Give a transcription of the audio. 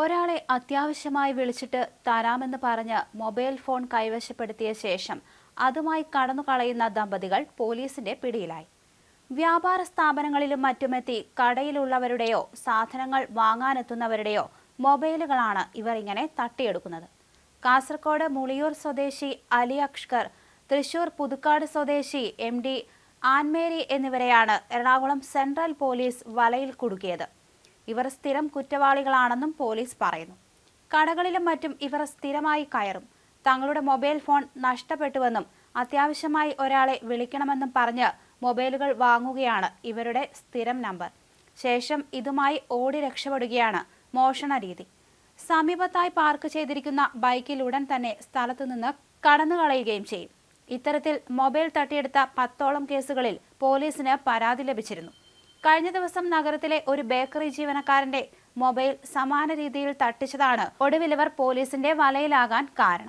ഒരാളെ അത്യാവശ്യമായി വിളിച്ചിട്ട് തരാമെന്ന് പറഞ്ഞ് മൊബൈൽ ഫോൺ കൈവശപ്പെടുത്തിയ ശേഷം അതുമായി കടന്നു കളയുന്ന ദമ്പതികൾ പോലീസിന്റെ പിടിയിലായി. വ്യാപാര സ്ഥാപനങ്ങളിലും മറ്റുമെത്തി കടയിലുള്ളവരുടെയോ സാധനങ്ങൾ വാങ്ങാനെത്തുന്നവരുടെയോ മൊബൈലുകളാണ് ഇവർ ഇങ്ങനെ തട്ടിയെടുക്കുന്നത്. കാസർകോട് മുളിയൂർ സ്വദേശി അലി അക്ഷ്കർ തൃശൂർ പുതുക്കാട് സ്വദേശി എം ഡി ആൻമേരി എന്നിവരെയാണ് എറണാകുളം സെൻട്രൽ പോലീസ് വലയിൽ കുടുക്കിയത്. ഇവർ സ്ഥിരം കുറ്റവാളികളാണെന്നും പോലീസ് പറയുന്നു. കടകളിലും മറ്റും ഇവർ സ്ഥിരമായി കയറും. തങ്ങളുടെ മൊബൈൽ ഫോൺ നഷ്ടപ്പെട്ടുവെന്നും അത്യാവശ്യമായി ഒരാളെ വിളിക്കണമെന്നും പറഞ്ഞ് മൊബൈലുകൾ വാങ്ങുകയാണ് ഇവരുടെ സ്ഥിരം നമ്പർ. ശേഷം ഇതുമായി ഓടി രക്ഷപ്പെടുകയാണ് മോഷണ രീതി. സമീപത്തായി പാർക്ക് ചെയ്തിരിക്കുന്ന ബൈക്കിൽ ഉടൻ തന്നെ സ്ഥലത്തു നിന്ന് കടന്നു കളയുകയും ചെയ്യും. ഇത്തരത്തിൽ മൊബൈൽ തട്ടിയെടുത്ത പത്തോളം കേസുകളിൽ പോലീസിന് പരാതി ലഭിച്ചിരുന്നു. കഴിഞ്ഞ ദിവസം നഗരത്തിലെ ഒരു ബേക്കറി ജീവനക്കാരന്റെ മൊബൈൽ സമാന രീതിയിൽ തട്ടിച്ചതാണ്. ഒടുവിൽ ഇവർ പോലീസിന്റെ വലയിലാകാൻ കാരണം.